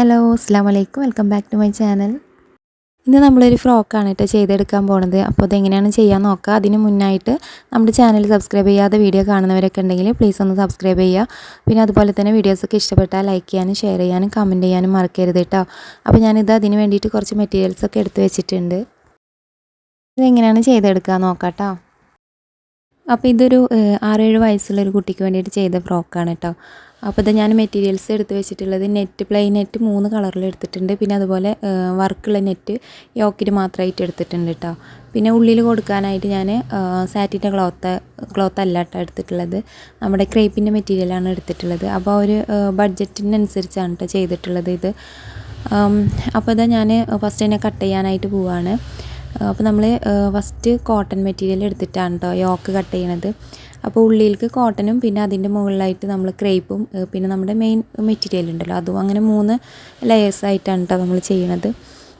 Hello അസ്സാം വലൈക്കും welcome back to my channel. ഇന്ന് നമ്മളൊരു ഫ്രോക്കാണ് കേട്ടോ ചെയ്തെടുക്കാൻ പോണത്. അപ്പോൾ അതെങ്ങനെയാണ് ചെയ്യാൻ നോക്കുക അതിന് മുന്നായിട്ട് നമ്മുടെ ചാനൽ സബ്സ്ക്രൈബ് ചെയ്യാതെ വീഡിയോ കാണുന്നവരൊക്കെ ഉണ്ടെങ്കിൽ പ്ലീസ് ഒന്ന് സബ്സ്ക്രൈബ് ചെയ്യുക പിന്നെ അതുപോലെ തന്നെ വീഡിയോസൊക്കെ ഇഷ്ടപ്പെട്ടാൽ ലൈക്ക് ചെയ്യാനും ഷെയർ ചെയ്യാനും കമന്റ് ചെയ്യാനും മറക്കരുത് കേട്ടോ. അപ്പോൾ ഞാനിത് അതിന് വേണ്ടിയിട്ട് കുറച്ച് മെറ്റീരിയൽസൊക്കെ എടുത്ത് വെച്ചിട്ടുണ്ട്. ഇതെങ്ങനെയാണ് ചെയ്തെടുക്കുക നോക്കാം കേട്ടോ അപ്പോൾ ഇതൊരു ആറേഴ് വയസ്സുള്ള ഒരു കുട്ടിക്ക് വേണ്ടിയിട്ട് ചെയ്ത ഫ്രോക്കാണ് കേട്ടോ. അപ്പോൾ ഇത് ഞാൻ മെറ്റീരിയൽസ് എടുത്ത് വെച്ചിട്ടുള്ളത് നെറ്റ് പ്ലെയിൻ നെറ്റ് മൂന്ന് കളറിൽ എടുത്തിട്ടുണ്ട്. പിന്നെ അതുപോലെ വർക്കുള്ള നെറ്റ് യോക്കിന് മാത്രമായിട്ട് എടുത്തിട്ടുണ്ട് കേട്ടോ പിന്നെ ഉള്ളിൽ കൊടുക്കാനായിട്ട് ഞാൻ സാറ്റിന്റെ ക്ലോത്ത് ക്ലോത്ത് അല്ല കേട്ടോ എടുത്തിട്ടുള്ളത്. നമ്മുടെ ക്രേപ്പിന്റെ മെറ്റീരിയലാണ് എടുത്തിട്ടുള്ളത്. അപ്പോൾ ഒരു ബഡ്ജറ്റിനനുസരിച്ചാണ് കേട്ടോ ചെയ്തിട്ടുള്ളത് ഇത്. അപ്പോൾ ഇതാ ഞാൻ ഫസ്റ്റ് തന്നെ കട്ട് ചെയ്യാനായിട്ട് പോവാണ്. അപ്പോൾ നമ്മൾ ഫസ്റ്റ് കോട്ടൺ മെറ്റീരിയൽ എടുത്തിട്ടാണ് കേട്ടോ യോക്ക് കട്ട് ചെയ്യണത്. അപ്പോൾ ഉള്ളിലേക്ക് കോട്ടനും പിന്നെ അതിന്റെ മുകളിലായിട്ട് നമ്മൾ ക്രേപ്പും പിന്നെ നമ്മുടെ മെയിൻ മെറ്റീരിയൽ ഉണ്ടല്ലോ അതും അങ്ങനെ മൂന്ന് ലെയേഴ്സ് ആയിട്ടാണ് കേട്ടോ നമ്മൾ ചെയ്യണത്.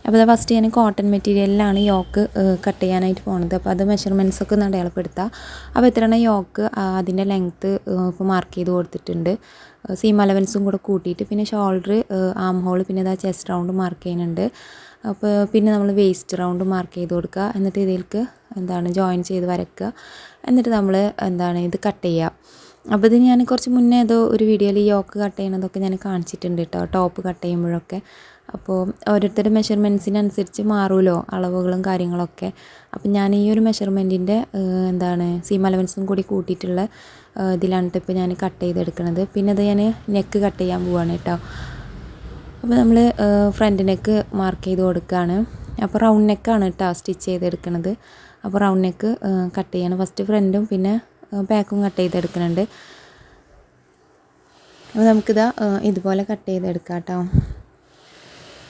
അപ്പോൾ ഫസ്റ്റ് ഞാൻ കോട്ടൺ മെറ്റീരിയലിലാണ് യോക്ക് കട്ട് ചെയ്യാനായിട്ട് പോകുന്നത് അപ്പോൾ അത് മെഷർമെന്റ്സ് ഒക്കെ ഒന്ന് അടയാളപ്പെടുത്തുക അപ്പോൾ എത്രയാണ് യോക്ക് അതിന്റെ ലെങ്ത്ത് ഇപ്പോൾ മാർക്ക് ചെയ്ത് കൊടുത്തിട്ടുണ്ട്. സീം അലവൻസും കൂടെ കൂട്ടിയിട്ട് പിന്നെ ഷോൾഡർ ആം ഹോൾ പിന്നെ ഇതാ ചെസ്റ്റ് റൗണ്ട് മാർക്ക് ചെയ്യുന്നുണ്ട്. അപ്പോൾ പിന്നെ നമ്മൾ വേസ്റ്റ് റൗണ്ട് മാർക്ക് ചെയ്ത് കൊടുക്കുക. എന്നിട്ട് ഇതിലേക്ക് എന്താണ് ജോയിൻ ചെയ്ത് വരയ്ക്കുക എന്നിട്ട് നമ്മൾ എന്താണ് ഇത് കട്ട് ചെയ്യുക. അപ്പോൾ ഇത് ഞാൻ കുറച്ച് മുന്നേ ഏതോ ഒരു വീഡിയോയിൽ യോക്ക് കട്ട് ചെയ്യണതൊക്കെ ഞാൻ കാണിച്ചിട്ടുണ്ട് കേട്ടോ ടോപ്പ് കട്ട് ചെയ്യുമ്പോഴൊക്കെ. അപ്പോൾ ഓരോരുത്തരുടെ മെഷർമെന്റ്സിനനുസരിച്ച് മാറുമല്ലോ അളവുകളും കാര്യങ്ങളൊക്കെ. അപ്പം ഞാൻ ഈ ഒരു മെഷർമെന്റിന്റെ എന്താണ് സീം അലവൻസും കൂടി കൂട്ടിയിട്ടുള്ള ഇതിലാണ് ഇപ്പോൾ ഞാൻ കട്ട് ചെയ്തെടുക്കുന്നത് പിന്നെ അത് ഞാൻ നെക്ക് കട്ട് ചെയ്യാൻ പോവാണ് കേട്ടോ അപ്പോൾ നമ്മൾ ഫ്രണ്ട് നെക്ക് മാർക്ക് ചെയ്ത് കൊടുക്കുകയാണ് അപ്പോൾ റൗണ്ട് നെക്കാണ് കേട്ടോ സ്റ്റിച്ച് ചെയ്തെടുക്കുന്നത് അപ്പോൾ റൗണ്ട് നെക്ക് കട്ട് ചെയ്യണം. ഫസ്റ്റ് ഫ്രണ്ടും പിന്നെ ബാക്കും കട്ട് ചെയ്തെടുക്കുന്നുണ്ട് അപ്പോൾ നമുക്കിതാ ഇതുപോലെ കട്ട് ചെയ്തെടുക്കാം കേട്ടോ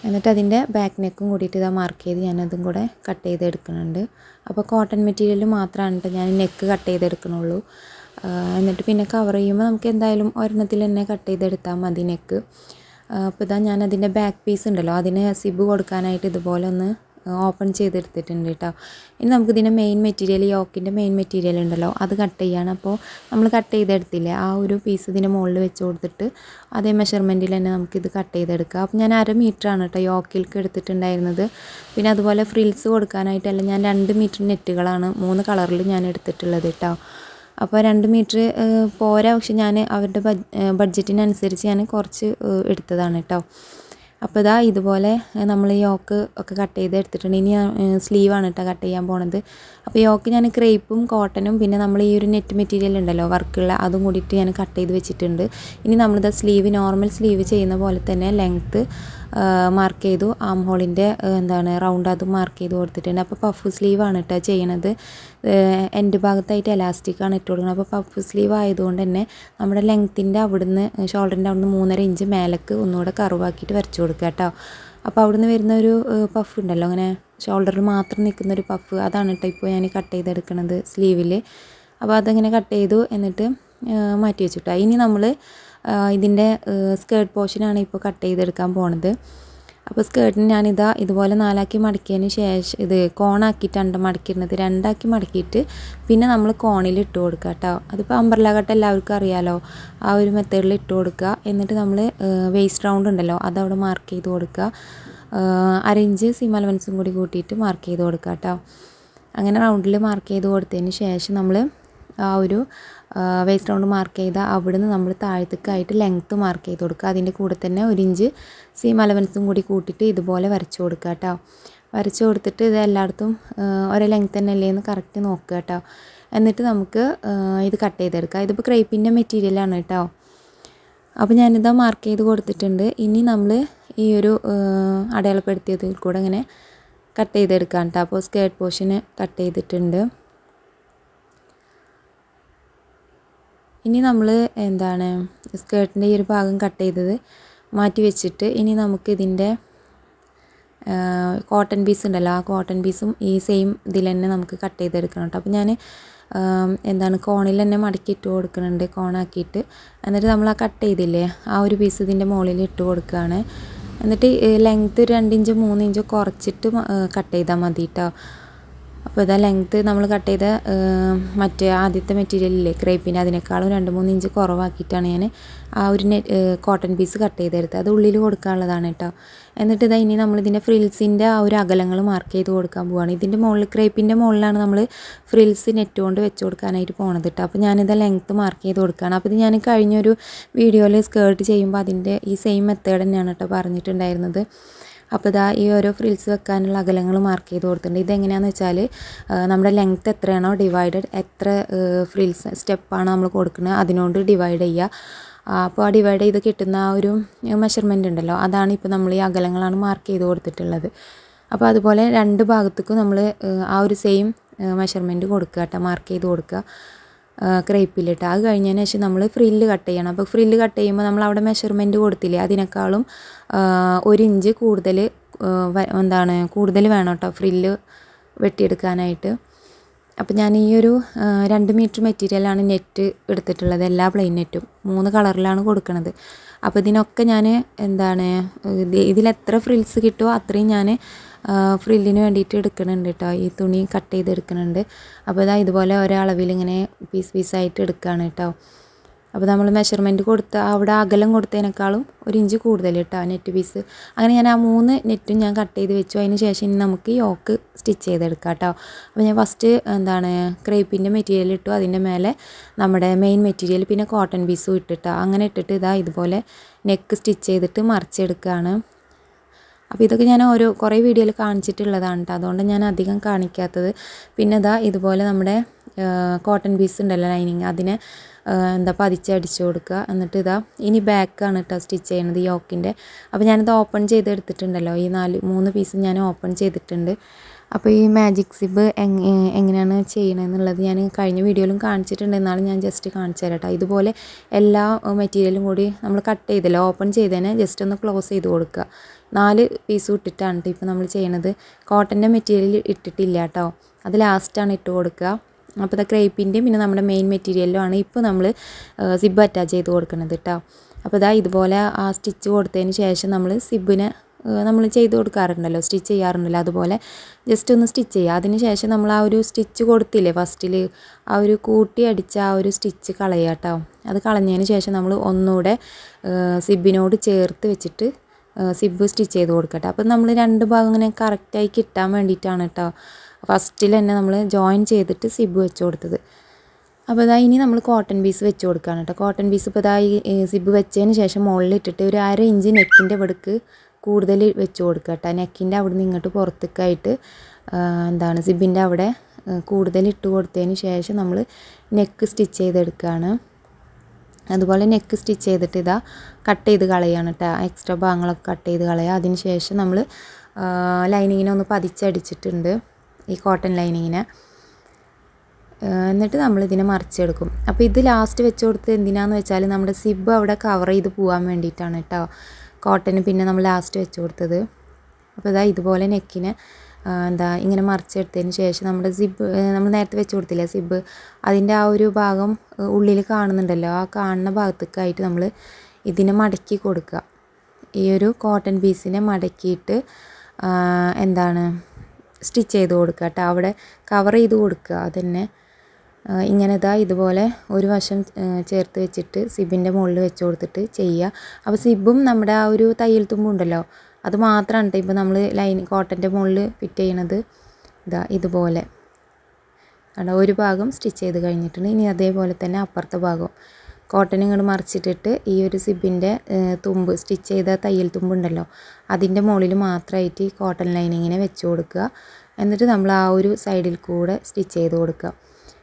എന്നിട്ട് അതിന്റെ ബാക്ക് നെക്കും കൂടിയിട്ട് ഇതാ മാർക്ക് ചെയ്ത് ഞാനതും കൂടെ കട്ട് ചെയ്തെടുക്കുന്നുണ്ട് അപ്പോൾ കോട്ടൺ മെറ്റീരിയൽ മാത്രമാണ് ഞാൻ നെക്ക് കട്ട് ചെയ്തെടുക്കണുള്ളൂ. എന്നിട്ട് പിന്നെ കവർ ചെയ്യുമ്പോൾ നമുക്ക് എന്തായാലും ഒരെണ്ണത്തിൽ തന്നെ കട്ട് ചെയ്തെടുത്താൽ മതി നെക്ക് അപ്പോൾ ഇതാ ഞാൻ അതിന്റെ ബാക്ക് പീസ് ഉണ്ടല്ലോ അതിന് സിബ് കൊടുക്കാനായിട്ട് ഇതുപോലെ ഒന്ന് ഓപ്പൺ ചെയ്തെടുത്തിട്ടുണ്ട് കേട്ടോ ഇനി നമുക്കിതിന്റെ മെയിൻ മെറ്റീരിയൽ യോക്കിന്റെ മെയിൻ മെറ്റീരിയൽ ഉണ്ടല്ലോ അത് കട്ട് ചെയ്യാണ്. അപ്പോൾ നമ്മൾ കട്ട് ചെയ്തെടുത്തില്ലേ ആ ഒരു പീസ് ഇതിന്റെ മുകളിൽ വെച്ച് കൊടുത്തിട്ട് അതേ മെഷർമെന്റിൽ തന്നെ നമുക്കിത് കട്ട് ചെയ്തെടുക്കാം. അപ്പോൾ ഞാൻ അര മീറ്ററാണ് കേട്ടോ യോക്കിലേക്ക് എടുത്തിട്ടുണ്ടായിരുന്നത്. പിന്നെ അതുപോലെ ഫ്രിൽസ് കൊടുക്കാനായിട്ടല്ല ഞാൻ രണ്ട് മീറ്റർ നെറ്റുകളാണ് മൂന്ന് കളറിൽ ഞാൻ എടുത്തിട്ടുള്ളത് കേട്ടോ അപ്പോൾ രണ്ട് മീറ്റർ പോരാ. പക്ഷെ ഞാൻ അവരുടെ ബഡ്ജറ്റിനനുസരിച്ച് ഞാൻ കുറച്ച് എടുത്തതാണ് കേട്ടോ അപ്പോൾ ഇതാ ഇതുപോലെ നമ്മൾ യോക്ക് ഒക്കെ കട്ട് ചെയ്ത് എടുത്തിട്ടുണ്ട്. ഇനി സ്ലീവാണ് കേട്ടോ കട്ട് ചെയ്യാൻ പോണത്. അപ്പോൾ യോക്ക് ഞാൻ ക്രേപ്പും കോട്ടനും പിന്നെ നമ്മൾ ഈ ഒരു നെറ്റ് മെറ്റീരിയൽ ഉണ്ടല്ലോ വർക്കുള്ള അതും കൂടിയിട്ട് ഞാൻ കട്ട് ചെയ്ത് വെച്ചിട്ടുണ്ട്. ഇനി നമ്മളിത് സ്ലീവ് നോർമൽ സ്ലീവ് ചെയ്യുന്ന പോലെ തന്നെ ലെങ്ത്ത് മാർക്ക് ചെയ്തു. ആം ഹോളിന്റെ എന്താണ് റൗണ്ട് അതും മാർക്ക് ചെയ്ത് കൊടുത്തിട്ടുണ്ട്. അപ്പോൾ പഫ് സ്ലീവാണ് കേട്ടോ ചെയ്യണത്. എന്റെ ഭാഗത്തായിട്ട് എലാസ്റ്റിക്കാണ് ഇട്ട് കൊടുക്കുന്നത് അപ്പോൾ പഫ് സ്ലീവ് ആയതുകൊണ്ട് തന്നെ നമ്മുടെ ലെങ്ത്തിന്റെ അവിടുന്ന് ഷോൾഡറിന്റെ അവിടുന്ന് മൂന്നര ഇഞ്ച് മേലേക്ക് ഒന്നുകൂടെ കറുവാക്കിയിട്ട് വരച്ചു കൊടുക്കുക കേട്ടോ അപ്പോൾ അവിടുന്ന് വരുന്ന ഒരു പഫ് ഉണ്ടല്ലോ അങ്ങനെ ഷോൾഡറിൽ മാത്രം നിൽക്കുന്ന ഒരു പഫ് അതാണ് കേട്ടോ ഇപ്പോൾ ഞാൻ കട്ട് ചെയ്തെടുക്കുന്നത് സ്ലീവിൽ അപ്പോൾ അതങ്ങനെ കട്ട് ചെയ്തു. എന്നിട്ട് മാറ്റി വെച്ചിട്ടോ. ഇനി നമ്മൾ ഇതിന്റെ സ്കേർട്ട് പോർഷനാണ് ഇപ്പോൾ കട്ട് ചെയ്തെടുക്കാൻ പോണത്. അപ്പോൾ സ്കേർട്ടിന് ഞാനിതാ ഇതുപോലെ നാലാക്കി മടക്കിയതിന് ശേഷം ഇത് കോണാക്കിയിട്ടാണ് മടക്കിയിരുന്നത്. രണ്ടാക്കി മടക്കിയിട്ട് പിന്നെ നമ്മൾ കോണിൽ ഇട്ട് കൊടുക്കുക കേട്ടോ അതിപ്പോൾ അമ്പർല കട്ട് എല്ലാവർക്കും അറിയാലോ. ആ ഒരു മെത്തേഡിൽ ഇട്ട് കൊടുക്കുക. എന്നിട്ട് നമ്മൾ വേസ്റ്റ് റൗണ്ട് ഉണ്ടല്ലോ അതവിടെ മാർക്ക് ചെയ്ത് കൊടുക്കുക. അരഞ്ച് സീം അലവൻസും കൂടി കൂട്ടിയിട്ട് മാർക്ക് ചെയ്ത് കൊടുക്കുക കേട്ടോ അങ്ങനെ റൗണ്ടിൽ മാർക്ക് ചെയ്ത് കൊടുത്തതിന് ശേഷം നമ്മൾ ആ ഒരു വേസ്റ്റ് റൗണ്ട് മാർക്ക് ചെയ്ത അവിടുന്ന് നമ്മൾ താഴത്തേക്കായിട്ട് ലെങ്ത്ത് മാർക്ക് ചെയ്ത് കൊടുക്കുക. അതിന്റെ കൂടെ തന്നെ ഒരു ഇഞ്ച് സീം അലവൻസും കൂടി കൂട്ടിയിട്ട് ഇതുപോലെ വരച്ച് കൊടുക്കുക കേട്ടോ വരച്ച് കൊടുത്തിട്ട് ഇത് എല്ലായിടത്തും ഒരേ ലെങ്ത്ത് തന്നെ അല്ലേ എന്ന് കറക്റ്റ് നോക്കുക കേട്ടോ എന്നിട്ട് നമുക്ക് ഇത് കട്ട് ചെയ്തെടുക്കാം ഇതിപ്പോൾ ക്രേപ്പിന്റെ മെറ്റീരിയലാണ് കേട്ടോ അപ്പോൾ ഞാനിതാ മാർക്ക് ചെയ്ത് കൊടുത്തിട്ടുണ്ട്. ഇനി നമ്മൾ ഈ ഒരു അടയാളപ്പെടുത്തിയതിൽ കൂടെ ഇങ്ങനെ കട്ട് ചെയ്തെടുക്കാം കേട്ടോ അപ്പോൾ സ്കേർട്ട് പോർഷന് കട്ട് ചെയ്തിട്ടുണ്ട്. ഇനി നമ്മൾ എന്താണ് സ്കേർട്ടിന്റെ ഈ ഒരു ഭാഗം കട്ട് ചെയ്തത് മാറ്റി വെച്ചിട്ട് ഇനി നമുക്ക് ഇതിന്റെ കോട്ടൺ പീസ് ഉണ്ടല്ലോ ആ കോട്ടൺ പീസും ഈ സെയിം ഇതിൽ തന്നെ നമുക്ക് കട്ട് ചെയ്തെടുക്കണം കേട്ടോ അപ്പോൾ ഞാൻ എന്താണ് കോണിൽ തന്നെ മടക്കി ഇട്ട് കൊടുക്കുന്നുണ്ട് കോണാക്കിയിട്ട് എന്നിട്ട് നമ്മൾ ആ കട്ട് ചെയ്തില്ലേ ആ ഒരു പീസ് ഇതിന്റെ മുകളിൽ ഇട്ട് കൊടുക്കുകയാണ് എന്നിട്ട് ലെങ്ത്ത് രണ്ട് ഇഞ്ച് ഇഞ്ച് കുറച്ചിട്ട് കട്ട് ചെയ്താൽ മതി കേട്ടോ അപ്പോൾ ഇതാ ലെങ്ത്ത് നമ്മൾ കട്ട് ചെയ്ത മറ്റേ ആദ്യത്തെ മെറ്റീരിയലില്ലേ ക്രേപ്പിന്റെ അതിനേക്കാളും രണ്ട് മൂന്ന് ഇഞ്ച് കുറവാക്കിയിട്ടാണ് ഞാൻ ആ ഒരു കോട്ടൺ പീസ് കട്ട് ചെയ്തെടുത്തത്. അത് ഉള്ളിൽ കൊടുക്കാനുള്ളതാണ് കേട്ടോ. എന്നിട്ട് ഇതാ ഇനി നമ്മൾ ഇതിന്റെ ഫ്രിൽസിന്റെ ആ ഒരു അകലങ്ങൾ മാർക്ക് ചെയ്ത് കൊടുക്കാൻ പോവുകയാണ് ഇതിന്റെ മുകളിൽ ക്രേപ്പിന്റെ മുകളിലാണ് നമ്മൾ ഫ്രിൽസ് നെറ്റ് കൊണ്ട് വെച്ച് കൊടുക്കാനായിട്ട് പോണത് കേട്ടോ. അപ്പോൾ ഞാനിത് ലെങ്ത്ത് മാർക്ക് ചെയ്ത് കൊടുക്കുകയാണ് അപ്പോൾ ഇത് ഞാൻ കഴിഞ്ഞൊരു വീഡിയോയിൽ സ്കേർട്ട് ചെയ്യുമ്പോൾ അതിന്റെ ഈ സെയിം മെത്തേഡ് തന്നെയാണ് കേട്ടോ പറഞ്ഞിട്ടുണ്ടായിരുന്നത്. അപ്പോൾ ഇതാ ഈ ഓരോ ഫ്രിൽസ് വെക്കാനുള്ള അകലങ്ങൾ മാർക്ക് ചെയ്ത് കൊടുത്തിട്ടുണ്ട്. ഇതെങ്ങനെയാണെന്ന് വെച്ചാൽ നമ്മുടെ ലെങ്ത്ത് എത്രയാണോ ഡിവൈഡഡ് എത്ര ഫ്രിൽസ് സ്റ്റെപ്പാണ് നമ്മൾ കൊടുക്കുന്നത് അതിനോട് ഡിവൈഡ് ചെയ്യുക. അപ്പോൾ ആ ഡിവൈഡ് ചെയ്ത് കിട്ടുന്ന ആ ഒരു മെഷർമെന്റ് ഉണ്ടല്ലോ അതാണ് ഇപ്പോൾ നമ്മൾ ഈ അകലങ്ങളാണ് മാർക്ക് ചെയ്ത് കൊടുത്തിട്ടുള്ളത്. അപ്പോൾ അതുപോലെ രണ്ട് ഭാഗത്തേക്കും നമ്മൾ ആ ഒരു സെയിം മെഷർമെന്റ് കൊടുക്കുക കേട്ടോ മാർക്ക് ചെയ്ത് കൊടുക്കുക. ക്രേപ്പിലിട്ട്. അത് കഴിഞ്ഞതിന് ശേഷം നമ്മൾ ഫ്രില്ല് കട്ട് ചെയ്യണം. അപ്പോൾ ഫ്രില്ല് കട്ട് ചെയ്യുമ്പോൾ നമ്മൾ അവിടെ മെഷർമെന്റ് കൊടുത്തില്ലേ അതിനേക്കാളും ഒരു ഇഞ്ച് കൂടുതൽ എന്താണ് കൂടുതൽ വേണം കേട്ടോ ഫ്രില്ല് വെട്ടിയെടുക്കാനായിട്ട്. അപ്പോൾ ഞാൻ ഈ ഒരു രണ്ട് മീറ്റർ മെറ്റീരിയലാണ് നെറ്റ് എടുത്തിട്ടുള്ളത് എല്ലാ പ്ലെയിൻ നെറ്റും മൂന്ന് കളറിലാണ് കൊടുക്കുന്നത് അപ്പോൾ ഇതിനൊക്കെ ഞാൻ എന്താണ് ഇതിലെത്ര ഫ്രിൽസ് കിട്ടുമോ അത്രയും ഞാൻ ഫ്രില്ലിന് വേണ്ടിയിട്ട് എടുക്കുന്നുണ്ട് കേട്ടോ ഈ തുണി കട്ട് ചെയ്തെടുക്കുന്നുണ്ട് അപ്പോൾ ഇതാ ഇതുപോലെ ഒരളവിൽ ഇങ്ങനെ പീസ് പീസായിട്ട് എടുക്കുകയാണ് കേട്ടോ അപ്പോൾ നമ്മൾ മെഷർമെന്റ് കൊടുത്ത അവിടെ അകലം കൊടുത്തതിനേക്കാളും ഒരു ഇഞ്ച് കൂടുതൽ കേട്ടോ നെറ്റ് പീസ് അങ്ങനെ ഞാൻ ആ മൂന്ന് നെറ്റും ഞാൻ കട്ട് ചെയ്ത് വെച്ചു. അതിന് ശേഷം ഇനി നമുക്ക് യോക്ക് സ്റ്റിച്ച് ചെയ്തെടുക്കാം കേട്ടോ അപ്പോൾ ഞാൻ ഫസ്റ്റ് എന്താണ് ക്രേപ്പിന്റെ മെറ്റീരിയൽ ഇട്ടു. അതിന്റെ മേലെ നമ്മുടെ മെയിൻ മെറ്റീരിയൽ പിന്നെ കോട്ടൺ പീസും ഇട്ടിട്ടോ അങ്ങനെ ഇട്ടിട്ട് ഇതാ ഇതുപോലെ നെക്ക് സ്റ്റിച്ച് ചെയ്തിട്ട് മറിച്ചെടുക്കുകയാണ് അപ്പോൾ ഇതൊക്കെ ഞാൻ ഓരോ കുറേ വീഡിയോയിൽ കാണിച്ചിട്ടുള്ളതാണ് കേട്ടോ. അതുകൊണ്ട് ഞാൻ അധികം കാണിക്കാത്തത്. പിന്നെ ഇതാ ഇതുപോലെ നമ്മുടെ കോട്ടൺ പീസ് ഉണ്ടല്ലോ ലൈനിങ് അതിനെ എന്താ പതിച്ചടിച്ച് കൊടുക്കുക. എന്നിട്ട് ഇതാ ഇനി ബാക്കാണ് കേട്ടോ സ്റ്റിച്ച് ചെയ്യുന്നത് യോക്കിന്റെ അപ്പോൾ ഞാനിത് ഓപ്പൺ ചെയ്തെടുത്തിട്ടുണ്ടല്ലോ. ഈ നാല് മൂന്ന് പീസ് ഞാൻ ഓപ്പൺ ചെയ്തിട്ടുണ്ട്. അപ്പോൾ ഈ മാജിക് സിബ് എങ്ങനെയാണ് ചെയ്യണമെന്നുള്ളത് ഞാൻ കഴിഞ്ഞ വീഡിയോയിലും കാണിച്ചിട്ടുണ്ട്. എന്നാലും ഞാൻ ജസ്റ്റ് കാണിച്ചു തരാം കേട്ടോ. ഇതുപോലെ എല്ലാ മെറ്റീരിയലും കൂടി നമ്മൾ കട്ട് ചെയ്തല്ലോ ഓപ്പൺ ചെയ്തതിനെ ജസ്റ്റ് ഒന്ന് ക്ലോസ് ചെയ്ത് കൊടുക്കുക. നാല് പീസ് ഇട്ടിട്ടാണ് കേട്ടോ ഇപ്പോൾ നമ്മൾ ചെയ്യണത്. കോട്ടന്റെ മെറ്റീരിയൽ ഇട്ടിട്ടില്ല കേട്ടോ അത് ലാസ്റ്റാണ് ഇട്ട് കൊടുക്കുക അപ്പോൾ ഇത് ക്രേപ്പിന്റെയും പിന്നെ നമ്മുടെ മെയിൻ മെറ്റീരിയലും ആണ് ഇപ്പോൾ നമ്മൾ സിബ് അറ്റാച്ച് ചെയ്ത് കൊടുക്കുന്നത് കേട്ടോ അപ്പോൾ ഇതാ ഇതുപോലെ ആ സ്റ്റിച്ച് കൊടുത്തതിന് ശേഷം നമ്മൾ സിബിനെ നമ്മൾ ചെയ്ത് കൊടുക്കാറുണ്ടല്ലോ സ്റ്റിച്ച് ചെയ്യാറുണ്ടല്ലോ. അതുപോലെ ജസ്റ്റ് ഒന്ന് സ്റ്റിച്ച് ചെയ്യുക അതിന് ശേഷം നമ്മൾ ആ ഒരു സ്റ്റിച്ച് കൊടുത്തില്ലേ ഫസ്റ്റിൽ ആ ഒരു കൂട്ടി അടിച്ച ആ ഒരു സ്റ്റിച്ച് കളയുക കേട്ടോ അത് കളഞ്ഞതിന് ശേഷം നമ്മൾ ഒന്നുകൂടെ സിബിനോട് ചേർത്ത് വെച്ചിട്ട് സിബ് സ്റ്റിച്ച് ചെയ്ത് കൊടുക്കട്ടെ. അപ്പം നമ്മൾ രണ്ട് ഭാഗം ഇങ്ങനെ കറക്റ്റായി കിട്ടാൻ വേണ്ടിയിട്ടാണ് കേട്ടോ ഫസ്റ്റിൽ തന്നെ നമ്മൾ ജോയിൻ ചെയ്തിട്ട് സിബ് വെച്ച് കൊടുത്തത്. അപ്പോൾ ഇതാ ഇനി നമ്മൾ കോട്ടൺ പീസ് വെച്ച് കൊടുക്കുകയാണ് കേട്ടോ കോട്ടൺ പീസ് ഇപ്പോൾ ഇതാ സിബ് വെച്ചതിന് ശേഷം മുകളിൽ ഇട്ടിട്ട് ഒരു അര ഇഞ്ച് നെക്കിന്റെ ഇവിടേക്ക് കൂടുതൽ വെച്ച് കൊടുക്കുക കേട്ടോ നെക്കിന്റെ അവിടെ നിന്ന് ഇങ്ങോട്ട് പുറത്തേക്കായിട്ട് എന്താണ് സിബിന്റെ അവിടെ കൂടുതൽ ഇട്ട് കൊടുത്തതിന് ശേഷം നമ്മൾ നെക്ക് സ്റ്റിച്ച് ചെയ്തെടുക്കുകയാണ് അതുപോലെ നെക്ക് സ്റ്റിച്ച് ചെയ്തിട്ട് ഇതാ കട്ട് ചെയ്ത് കളയാണ് കേട്ടോ എക്സ്ട്രാ ഭാഗങ്ങളൊക്കെ കട്ട് ചെയ്ത് കളയുക അതിന് ശേഷം നമ്മൾ ലൈനിങ്ങിനെ ഒന്ന് പതിച്ചടിച്ചിട്ടുണ്ട്. ഈ കോട്ടൺ ലൈനിങ്ങിനെ എന്നിട്ട് നമ്മൾ ഇതിനെ മറിച്ചെടുക്കും. അപ്പോൾ ഇത് ലാസ്റ്റ് വെച്ച് കൊടുത്ത് എന്തിനാന്ന് വെച്ചാൽ നമ്മുടെ സിബ് അവിടെ കവർ ചെയ്ത് പോകാൻ വേണ്ടിയിട്ടാണ് കേട്ടോ കോട്ടന് പിന്നെ നമ്മൾ ലാസ്റ്റ് വെച്ച് കൊടുത്തത്. അപ്പോൾ ഇതാ ഇതുപോലെ നെക്കിനെ എന്താ ഇങ്ങനെ മറിച്ചെടുത്തതിന് ശേഷം നമ്മുടെ സിബ് നമ്മൾ നേരത്തെ വെച്ച് കൊടുത്തില്ലേ സിബ് അതിന്റെ ആ ഒരു ഭാഗം ഉള്ളിൽ കാണുന്നുണ്ടല്ലോ. ആ കാണുന്ന ഭാഗത്തേക്കായിട്ട് നമ്മൾ ഇതിനെ മടക്കി കൊടുക്കുക. ഈ ഒരു കോട്ടൺ പീസിനെ മടക്കിയിട്ട് എന്താണ് സ്റ്റിച്ച് ചെയ്ത് കൊടുക്കുക കേട്ടോ. അവിടെ കവർ ചെയ്ത് കൊടുക്കുക. തന്നെ ഇങ്ങനെ ഇതാ ഇതുപോലെ ഒരു വശം ചേർത്ത് വെച്ചിട്ട് സിബിന്റെ മുകളിൽ വെച്ച് കൊടുത്തിട്ട് ചെയ്യുക. അപ്പോൾ സിബും നമ്മുടെ ആ ഒരു തയ്യൽ തുമ്പും ഉണ്ടല്ലോ അത് മാത്രമാണ് ഇപ്പോൾ നമ്മൾ ലൈൻ കോട്ടന്റെ മുകളിൽ ഫിറ്റ് ചെയ്യണത്. ഇതാ ഇതുപോലെ. കണ്ടോ ഒരു ഭാഗം സ്റ്റിച്ച് ചെയ്ത് കഴിഞ്ഞിട്ടുണ്ട്. ഇനി അതേപോലെ തന്നെ അപ്പുറത്തെ ഭാഗം കോട്ടൺ ഇങ്ങോട്ട് മറിച്ചിട്ടിട്ട് ഈ ഒരു സിബിന്റെ തുമ്പ് സ്റ്റിച്ച് ചെയ്ത തയ്യൽ തുമ്പുണ്ടല്ലോ അതിന്റെ മുകളിൽ മാത്രമായിട്ട് ഈ കോട്ടൺ ലൈനിങ്ങിനെ വെച്ച് കൊടുക്കുക. എന്നിട്ട് നമ്മൾ ആ ഒരു സൈഡിൽ കൂടെ സ്റ്റിച്ച് ചെയ്ത് കൊടുക്കുക.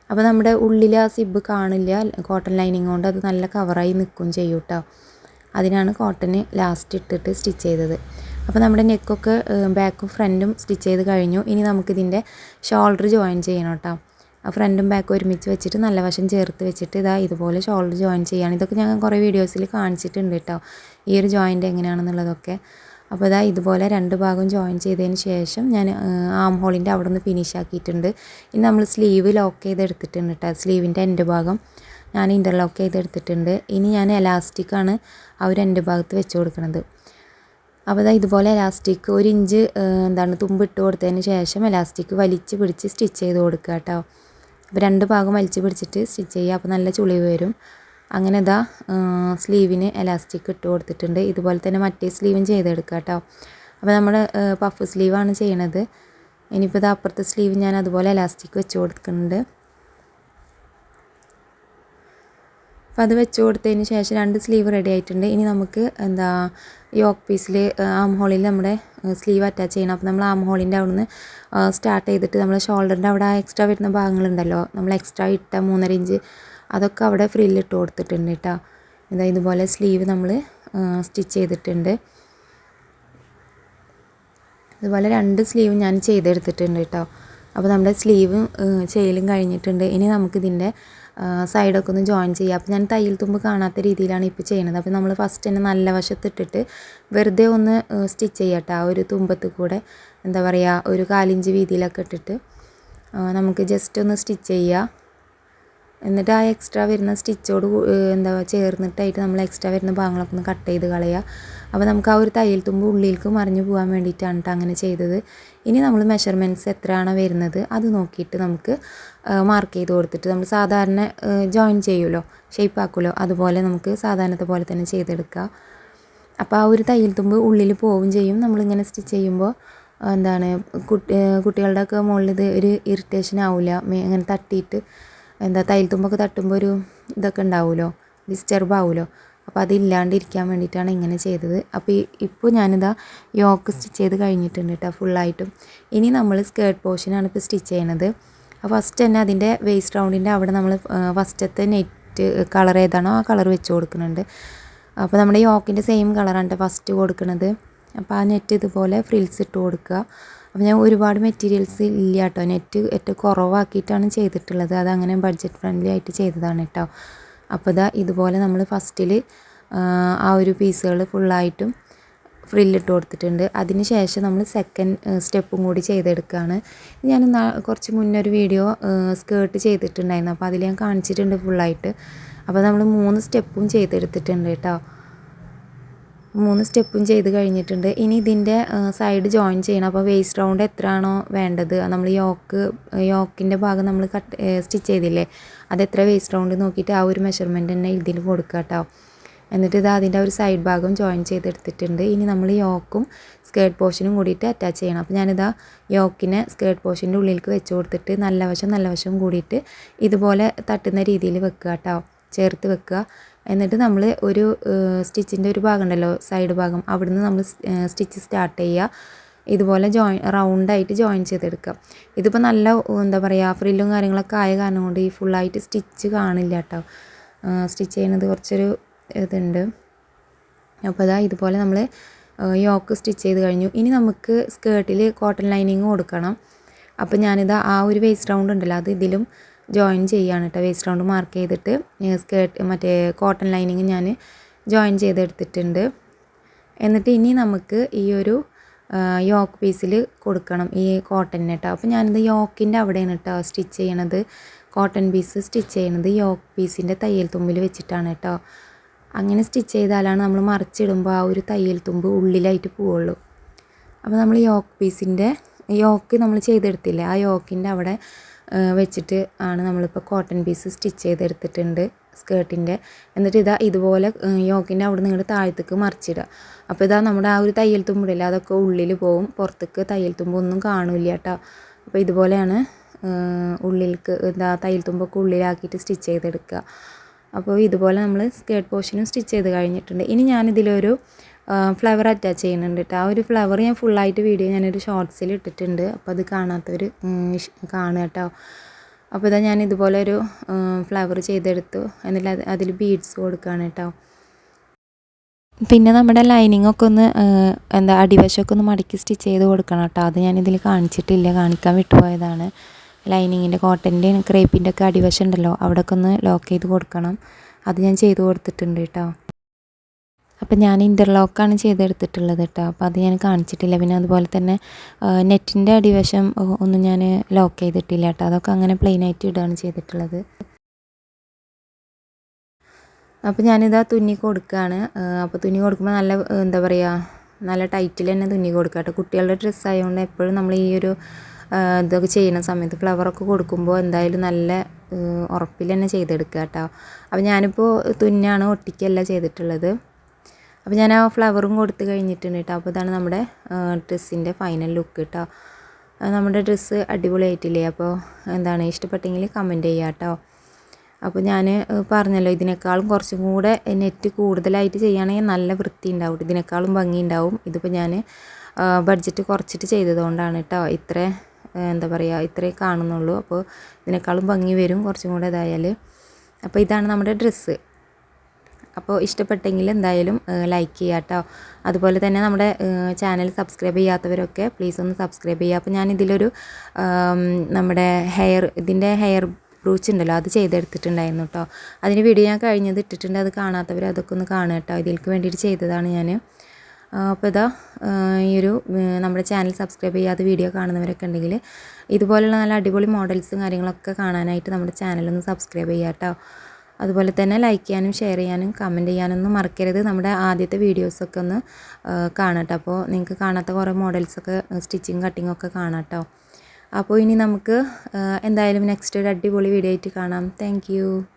അപ്പോൾ നമ്മുടെ ഉള്ളിൽ ആ സിബ് കാണില്ല കോട്ടൺ ലൈനിങ് കൊണ്ട് അത് നല്ല കവറായി നിൽക്കും ചെയ്യൂട്ടോ അതിനാണ് കോട്ടന് ലാസ്റ്റ് ഇട്ടിട്ട് സ്റ്റിച്ച് ചെയ്തത്. അപ്പോൾ നമ്മുടെ നെക്കൊക്കെ ബാക്കും ഫ്രണ്ടും സ്റ്റിച്ച് ചെയ്ത് കഴിഞ്ഞു. ഇനി നമുക്കിതിന്റെ ഷോൾഡർ ജോയിൻ ചെയ്യണം കേട്ടോ. ആ ഫ്രണ്ടും ബാക്കും ഒരുമിച്ച് വെച്ചിട്ട് നല്ല വശം ചേർത്ത് വെച്ചിട്ട് ഇതാ ഇതുപോലെ ഷോൾഡർ ജോയിൻ ചെയ്യാണ്. ഇതൊക്കെ ഞാൻ കുറേ വീഡിയോസിൽ കാണിച്ചിട്ടുണ്ട് കേട്ടോ. ഈ ഒരു ജോയിന്റ് എങ്ങനെയാണെന്നുള്ളതൊക്കെ. അപ്പോൾ ഇതാ ഇതുപോലെ രണ്ട് ഭാഗം ജോയിൻ ചെയ്തതിന് ശേഷം ഞാൻ ആം ഹോളിന്റെ അവിടെ നിന്ന് ഫിനിഷ് ആക്കിയിട്ടുണ്ട്. ഇനി നമ്മൾ സ്ലീവ് ലോക്ക് ചെയ്ത് എടുത്തിട്ടുണ്ട് കേട്ടോ. സ്ലീവിന്റെ എന്റെ ഭാഗം ഞാൻ ഇന്റർലോക്ക് ചെയ്തെടുത്തിട്ടുണ്ട്. ഇനി ഞാൻ എലാസ്റ്റിക്കാണ് ആ ഒരു എന്റെ ഭാഗത്ത് വെച്ച് കൊടുക്കുന്നത് അപ്പോൾ ഇതാ ഇതുപോലെ എലാസ്റ്റിക് ഒരു ഇഞ്ച് എന്താണ് തുമ്പ് ഇട്ട് കൊടുത്തതിന് ശേഷം എലാസ്റ്റിക് വലിച്ച് പിടിച്ച് സ്റ്റിച്ച് ചെയ്ത് കൊടുക്കുക കേട്ടോ. അപ്പോൾ രണ്ട് ഭാഗം വലിച്ച് പിടിച്ചിട്ട് സ്റ്റിച്ച് ചെയ്യുക. അപ്പോൾ നല്ല ചുളിവ് വരും. അങ്ങനെ ഇതാ സ്ലീവിന് എലാസ്റ്റിക് ഇട്ട് കൊടുത്തിട്ടുണ്ട്. ഇതുപോലെ തന്നെ മറ്റേ സ്ലീവും ചെയ്തെടുക്കുക കേട്ടോ. അപ്പോൾ നമ്മൾ പഫ് സ്ലീവാണ് ചെയ്യണത്. ഇനിയിപ്പോൾ ഇത് അപ്പുറത്തെ സ്ലീവ് ഞാൻ അതുപോലെ എലാസ്റ്റിക് വെച്ച് കൊടുക്കുന്നുണ്ട്. അപ്പോൾ അത് വെച്ച് കൊടുത്തതിന് ശേഷം രണ്ട് സ്ലീവ് റെഡി ആയിട്ടുണ്ട്. ഇനി നമുക്ക് എന്താ യോക്ക് പീസിൽ ആം ഹോളിൽ നമ്മുടെ സ്ലീവ് അറ്റാച്ച് ചെയ്യണം. അപ്പോൾ നമ്മൾ ആം ഹോളിന്റെ അവിടെ നിന്ന് സ്റ്റാർട്ട് ചെയ്തിട്ട് നമ്മൾ ഷോൾഡറിന്റെ അവിടെ എക്സ്ട്രാ വരുന്ന ഭാഗങ്ങളുണ്ടല്ലോ. നമ്മൾ എക്സ്ട്രാ ഇട്ട മൂന്നര ഇഞ്ച് അതൊക്കെ അവിടെ ഫ്രില്ലിട്ട് കൊടുത്തിട്ടുണ്ട് കേട്ടോ എന്താ ഇതുപോലെ സ്ലീവ് നമ്മൾ സ്റ്റിച്ച് ചെയ്തിട്ടുണ്ട്. അതുപോലെ രണ്ട് സ്ലീവ് ഞാൻ ചെയ്തെടുത്തിട്ടുണ്ട് കേട്ടോ അപ്പോൾ നമ്മുടെ സ്ലീവ് ചെയ്യലും കഴിഞ്ഞിട്ടുണ്ട്. ഇനി നമുക്കിതിന്റെ സൈഡൊക്കെ ഒന്ന് ജോയിൻ ചെയ്യുക അപ്പോൾ ഞാൻ തയ്യൽ തുമ്പ് കാണാത്ത രീതിയിലാണ് ഇപ്പോൾ ചെയ്യുന്നത് അപ്പോൾ നമ്മൾ ഫസ്റ്റ് തന്നെ നല്ല വശത്തിട്ടിട്ട് വെറുതെ ഒന്ന് സ്റ്റിച്ച് ചെയ്യട്ടെ. ആ ഒരു തുമ്പത്ത് കൂടെ എന്താ പറയുക ഒരു കാലിഞ്ച് വീതിയിലൊക്കെ ഇട്ടിട്ട് നമുക്ക് ജസ്റ്റ് ഒന്ന് സ്റ്റിച്ച് ചെയ്യുക എന്നിട്ട് ആ എക്സ്ട്രാ വരുന്ന സ്റ്റിച്ചോട് എന്താ ചേർന്നിട്ടായിട്ട് നമ്മൾ എക്സ്ട്രാ വരുന്ന ഭാഗങ്ങളൊക്കെ ഒന്ന് കട്ട് ചെയ്ത് കളയുക അപ്പോൾ നമുക്ക് ആ ഒരു തയ്യൽ തുമ്പ് ഉള്ളിലേക്ക് മറിഞ്ഞു പോകാൻ വേണ്ടിയിട്ടാണ് കേട്ടോ അങ്ങനെ ചെയ്തത്. ഇനി നമ്മൾ മെഷർമെന്റ്സ് എത്രയാണോ വരുന്നത് അത് നോക്കിയിട്ട് നമുക്ക് മാർക്ക് ചെയ്ത് കൊടുത്തിട്ട് നമ്മൾ സാധാരണ ജോയിൻ ചെയ്യുമല്ലോ ഷേപ്പ് ആക്കുമല്ലോ അതുപോലെ നമുക്ക് സാധാരണത്തെ പോലെ തന്നെ ചെയ്തെടുക്കുക അപ്പോൾ ആ ഒരു തയ്യൽ തുമ്പ് ഉള്ളിൽ പോവുകയും ചെയ്യും. നമ്മളിങ്ങനെ സ്റ്റിച്ച് ചെയ്യുമ്പോൾ എന്താണ് കുട്ടി കുട്ടികളുടെ ഒക്കെ മുകളിൽ ഇത് ഒരു ഇറിറ്റേഷൻ ആവില്ല മേ ഇങ്ങനെ തട്ടിയിട്ട് എന്താ തയ്യൽ തുമ്പൊക്കെ തട്ടുമ്പോൾ ഒരു ഇതൊക്കെ ഉണ്ടാവുമല്ലോ ഡിസ്റ്റർബ് ആവുമല്ലോ അപ്പോൾ അതില്ലാണ്ടിരിക്കാൻ വേണ്ടിയിട്ടാണ് ഇങ്ങനെ ചെയ്തത്. അപ്പോൾ ഇപ്പോൾ ഞാനിതാ യോക്ക് സ്റ്റിച്ച് ചെയ്ത് കഴിഞ്ഞിട്ടുണ്ട് കേട്ടോ ഫുള്ളായിട്ടും. ഇനി നമ്മൾ സ്കേർട്ട് പോർഷനാണ് ഇപ്പോൾ സ്റ്റിച്ച് ചെയ്യണത്. അപ്പോൾ ഫസ്റ്റ് തന്നെ അതിന്റെ വേസ്റ്റ് റൗണ്ടിന്റെ അവിടെ നമ്മൾ ഫസ്റ്റത്തെ നെറ്റ് കളർ ഏതാണോ ആ കളർ വെച്ച് കൊടുക്കുന്നുണ്ട്. അപ്പോൾ നമ്മുടെ യോക്കിന്റെ സെയിം കളറാണ് ഫസ്റ്റ് കൊടുക്കുന്നത് അപ്പോൾ ആ നെറ്റ് ഇതുപോലെ ഫ്രിൽസ് ഇട്ട് കൊടുക്കുക. അപ്പോൾ ഞാൻ ഒരുപാട് മെറ്റീരിയൽസ് ഇല്ല കേട്ടോ. നെറ്റ് ഏറ്റവും കുറവാക്കിയിട്ടാണ് ചെയ്തിട്ടുള്ളത്. അതങ്ങനെ ബഡ്ജറ്റ് ഫ്രണ്ട്ലി ആയിട്ട് ചെയ്തതാണ് കേട്ടോ. അപ്പോൾ ഇതാ ഇതുപോലെ നമ്മൾ ഫസ്റ്റിൽ ആ ഒരു പീസുകൾ ഫുള്ളായിട്ടും ഫ്രില്ലിട്ട് കൊടുത്തിട്ടുണ്ട്. അതിന് ശേഷം നമ്മൾ സെക്കൻഡ് സ്റ്റെപ്പും കൂടി ചെയ്തെടുക്കുകയാണ് ഞാൻ കുറച്ച് മുന്നേ ഒരു വീഡിയോ സ്കേർട്ട് ചെയ്തിട്ടുണ്ടായിരുന്നു. അപ്പോൾ അതിൽ ഞാൻ കാണിച്ചിട്ടുണ്ട് ഫുള്ളായിട്ട് അപ്പോൾ നമ്മൾ മൂന്ന് സ്റ്റെപ്പും ചെയ്തെടുത്തിട്ടുണ്ട് കേട്ടോ. മൂന്ന് സ്റ്റെപ്പും ചെയ്ത് കഴിഞ്ഞിട്ടുണ്ട്. ഇനി ഇതിന്റെ സൈഡ് ജോയിൻ ചെയ്യണം. അപ്പോൾ വേസ്റ്റ് റൗണ്ട് എത്രയാണോ വേണ്ടത്? നമ്മൾ യോക്ക് യോക്കിന്റെ ഭാഗം നമ്മൾ കട്ട് സ്റ്റിച്ച് ചെയ്തില്ലേ? അത് എത്ര വേസ്റ്റ് റൗണ്ട് നോക്കിയിട്ട് ആ ഒരു മെഷർമെന്റ് തന്നെ ഇതിൽ കൊടുക്കുക കേട്ടോ എന്നിട്ട് ഇത് അതിന്റെ ഒരു സൈഡ് ഭാഗം ജോയിൻ ചെയ്തെടുത്തിട്ടുണ്ട്. ഇനി നമ്മൾ യോക്കും സ്കേർട്ട് പോർഷനും കൂടിയിട്ട് അറ്റാച്ച് ചെയ്യണം. അപ്പോൾ ഞാനിതാ യോക്കിനെ സ്കേർട്ട് പോർഷന്റെ ഉള്ളിലേക്ക് വെച്ച് കൊടുത്തിട്ട് നല്ല വശം നല്ല വശം കൂടിയിട്ട് ഇതുപോലെ തട്ടുന്ന രീതിയിൽ വെക്കുക കേട്ടോ ചേർത്ത് വെക്കുക. എന്നിട്ട് നമ്മൾ ഒരു സ്റ്റിച്ചിന്റെ ഒരു ഭാഗം ഉണ്ടല്ലോ സൈഡ് ഭാഗം. അവിടുന്ന് നമ്മൾ സ്റ്റിച്ച് സ്റ്റാർട്ട് ചെയ്യുക. ഇതുപോലെ ജോയിൻ റൗണ്ടായിട്ട് ജോയിൻ ചെയ്തെടുക്കുക. ഇതിപ്പോൾ നല്ല എന്താ പറയുക ഫ്രില്ലും കാര്യങ്ങളൊക്കെ ആയ കാരണം കൊണ്ട് ഈ ഫുള്ളായിട്ട് സ്റ്റിച്ച് കാണില്ല കേട്ടോ സ്റ്റിച്ച് ചെയ്യുന്നത് കുറച്ചൊരു ഇതുണ്ട്. അപ്പോൾ അതാ ഇതുപോലെ നമ്മൾ യോക്ക് സ്റ്റിച്ച് ചെയ്ത് കഴിഞ്ഞു. ഇനി നമുക്ക് സ്കേർട്ടിൽ കോട്ടൺ ലൈനിങ് കൊടുക്കണം. അപ്പോൾ ഞാനിത് ആ ഒരു വേസ്റ്റ് റൗണ്ട് ഉണ്ടല്ലോ അത് ഇതിലും ജോയിൻ ചെയ്യാണ് കേട്ടോ വേസ്റ്റ് റൗണ്ട് മാർക്ക് ചെയ്തിട്ട് സ്കേർട്ട് മറ്റേ കോട്ടൺ ലൈനിങ് ഞാൻ ജോയിൻ ചെയ്തെടുത്തിട്ടുണ്ട്. എന്നിട്ട് ഇനി നമുക്ക് ഈ ഒരു യോക്ക് പീസിൽ കൊടുക്കണം ഈ കോട്ടൺ കേട്ടോ അപ്പോൾ ഞാനിത് യോക്കിന്റെ അവിടെയാണ് കേട്ടോ സ്റ്റിച്ച് ചെയ്യണത്. കോട്ടൺ പീസ് സ്റ്റിച്ച് ചെയ്യണത് യോക്ക് പീസിന്റെ തയ്യൽ തുമ്പിൽ വെച്ചിട്ടാണ് കേട്ടോ അങ്ങനെ സ്റ്റിച്ച് ചെയ്താലാണ് നമ്മൾ മറിച്ചിടുമ്പോൾ ആ ഒരു തയ്യൽ തുമ്പ് ഉള്ളിലായിട്ട് പോവുള്ളൂ. അപ്പോൾ നമ്മൾ യോക്ക് പീസിന്റെ യോക്ക് നമ്മൾ ചെയ്തെടുത്തില്ലേ ആ യോക്കിന്റെ അവിടെ വെച്ചിട്ട് ആണ് നമ്മളിപ്പോൾ കോട്ടൺ പീസ് സ്റ്റിച്ച് ചെയ്തെടുത്തിട്ടുണ്ട് സ്കേർട്ടിന്റെ. എന്നിട്ട് ഇതാ ഇതുപോലെ യോക്കിന്റെ അവിടെ നിങ്ങൾ താഴത്തേക്ക് മറിച്ചിടുക. അപ്പോൾ ഇതാ നമ്മുടെ ആ ഒരു തയ്യൽ തുമ്പിടില്ല അതൊക്കെ ഉള്ളിൽ പോവും. പുറത്തേക്ക് തയ്യൽ തുമ്പ് ഒന്നും കാണില്ല കേട്ടോ. അപ്പോൾ ഇതുപോലെയാണ് ഉള്ളിലേക്ക് എന്താ തയ്യൽ തുമ്പൊക്കെ ഉള്ളിലാക്കിയിട്ട് സ്റ്റിച്ച് ചെയ്തെടുക്കുക. അപ്പോൾ ഇതുപോലെ നമ്മൾ സ്കേർട്ട് പോർഷനും സ്റ്റിച്ച് ചെയ്ത് കഴിഞ്ഞിട്ടുണ്ട്. ഇനി ഞാനിതിലൊരു ഫ്ലവർ അറ്റാച്ച് ചെയ്യുന്നുണ്ട് കേട്ടോ ആ ഒരു ഫ്ലവർ ഞാൻ ഫുള്ളായിട്ട് വീഡിയോ ഞാനൊരു ഷോർട്സിൽ ഇട്ടിട്ടുണ്ട്. അപ്പോൾ അത് കാണാത്തവർ കാണുക കേട്ടോ അപ്പോൾ ഇതാ ഞാൻ ഇതുപോലെ ഒരു ഫ്ലവർ ചെയ്തെടുത്തു. എന്നിട്ട് അത് അതിൽ ബീഡ്സ് കൊടുക്കുകയാണ് കേട്ടോ പിന്നെ നമ്മുടെ ലൈനിങ് ഒക്കെ ഒന്ന് എന്താ അടിവശമൊക്കെ ഒന്ന് മടക്കി സ്റ്റിച്ച് ചെയ്ത് കൊടുക്കണം കേട്ടോ അത് ഞാനിതിൽ കാണിച്ചിട്ടില്ല. കാണിക്കാൻ വിട്ടുപോയതാണ്. ലൈനിങ്ങിന്റെ കോട്ടന്റെ ക്രേപ്പിന്റെ ഒക്കെ അടിവശം ഉണ്ടല്ലോ അവിടെയൊക്കെ ഒന്ന് ലോക്ക് ചെയ്ത് കൊടുക്കണം. അത് ഞാൻ ചെയ്ത് കൊടുത്തിട്ടുണ്ട് കേട്ടോ. അപ്പം ഞാൻ ഇന്റർലോക്കാണ് ചെയ്തെടുത്തിട്ടുള്ളത് കേട്ടോ. അപ്പോൾ അത് ഞാൻ കാണിച്ചിട്ടില്ല. പിന്നെ അതുപോലെ തന്നെ നെറ്റിന്റെ അടിവശം ഒന്നും ഞാൻ ലോക്ക് ചെയ്തിട്ടില്ല കേട്ടോ. അതൊക്കെ അങ്ങനെ പ്ലെയിൻ ആയിട്ട് ഇടുകയാണ് ചെയ്തിട്ടുള്ളത്. അപ്പോൾ ഞാനിതാ തുന്നി കൊടുക്കുകയാണ്. അപ്പോൾ തുന്നി കൊടുക്കുമ്പോൾ നല്ല എന്താ പറയുക നല്ല ടൈറ്റിൽ തന്നെ തുന്നി കൊടുക്കുക കേട്ടോ. കുട്ടികളുടെ ഡ്രസ്സ് ആയതുകൊണ്ട് എപ്പോഴും നമ്മൾ ഈ ഒരു ഇതൊക്കെ ചെയ്യുന്ന സമയത്ത് ഫ്ലവറൊക്കെ കൊടുക്കുമ്പോൾ എന്തായാലും നല്ല ഉറപ്പിൽ തന്നെ ചെയ്തെടുക്കുക കേട്ടോ. അപ്പോൾ ഞാനിപ്പോൾ തുന്നാണ് ഒട്ടിക്കല്ല ചെയ്തിട്ടുള്ളത്. അപ്പോൾ ഞാൻ ആ ഫ്ലവറും കൊടുത്ത് കഴിഞ്ഞിട്ടുണ്ട് കേട്ടോ. അപ്പോൾ ഇതാണ് നമ്മുടെ ഡ്രസ്സിന്റെ ഫൈനൽ ലുക്ക് കേട്ടോ. നമ്മുടെ ഡ്രസ്സ് അടിപൊളിയായിട്ടില്ലേ? അപ്പോൾ എന്താണ് ഇഷ്ടപ്പെട്ടെങ്കിൽ കമന്റ് ചെയ്യുക കേട്ടോ. അപ്പോൾ ഞാൻ പറഞ്ഞല്ലോ ഇതിനേക്കാളും കുറച്ചും കൂടെ നെറ്റ് കൂടുതലായിട്ട് ചെയ്യുകയാണെങ്കിൽ നല്ല വൃത്തി ഉണ്ടാവും. ഇതിനേക്കാളും ഭംഗി ഉണ്ടാവും. ഇതിപ്പോൾ ഞാൻ ബഡ്ജറ്റ് കുറച്ചിട്ട് ചെയ്തതുകൊണ്ടാണ് കേട്ടോ. ഇത്ര എന്താ പറയുക ഇത്രയേ കാണുന്നുള്ളൂ. അപ്പോൾ ഇതിനേക്കാളും ഭംഗി വരും കുറച്ചും കൂടെ ഇതായാൽ അപ്പോൾ ഇതാണ് നമ്മുടെ ഡ്രസ്സ്. അപ്പോൾ ഇഷ്ടപ്പെട്ടെങ്കിൽ എന്തായാലും ലൈക്ക് ചെയ്യുക കേട്ടോ അതുപോലെ തന്നെ നമ്മുടെ ചാനൽ സബ്സ്ക്രൈബ് ചെയ്യാത്തവരൊക്കെ പ്ലീസ് ഒന്ന് സബ്സ്ക്രൈബ് ചെയ്യുക അപ്പോൾ ഞാൻ ഇതിലൊരു നമ്മുടെ ഹെയർ ഇതിന്റെ ഹെയർ ബ്രൂച്ച് ഉണ്ടല്ലോ അത് ചെയ്തെടുത്തിട്ടുണ്ടായിരുന്നു കേട്ടോ അതിന് വീഡിയോ ഞാൻ കഴിഞ്ഞത് ഇട്ടിട്ടുണ്ട് അത് കാണാത്തവർ അതൊക്കെ ഒന്ന് കാണുക കേട്ടോ ഇതിലേക്ക് വേണ്ടിയിട്ട് ചെയ്തതാണ് ഞാൻ അപ്പോൾ ഇതാ ഈ ഒരു നമ്മുടെ ചാനൽ സബ്സ്ക്രൈബ് ചെയ്യാതെ വീഡിയോ കാണുന്നവരൊക്കെ ഉണ്ടെങ്കിൽ ഇതുപോലെയുള്ള നല്ല അടിപൊളി മോഡൽസും കാര്യങ്ങളൊക്കെ കാണാനായിട്ട് നമ്മുടെ ചാനലൊന്ന് സബ്സ്ക്രൈബ് ചെയ്യുക കേട്ടോ. അതുപോലെ തന്നെ ലൈക്ക് ചെയ്യാനും ഷെയർ ചെയ്യാനും കമന്റ് ചെയ്യാനൊന്നും മറക്കരുത്. നമ്മുടെ ആദ്യത്തെ വീഡിയോസൊക്കെ ഒന്ന് കാണട്ടോ അപ്പോൾ നിങ്ങൾക്ക് കാണാത്ത കുറേ മോഡൽസൊക്കെ സ്റ്റിച്ചിങ് കട്ടിങ്ങും ഒക്കെ കാണാട്ടോ അപ്പോൾ ഇനി നമുക്ക് എന്തായാലും നെക്സ്റ്റ് ഒരു അടിപൊളി വീഡിയോ ആയിട്ട് കാണാം. താങ്ക്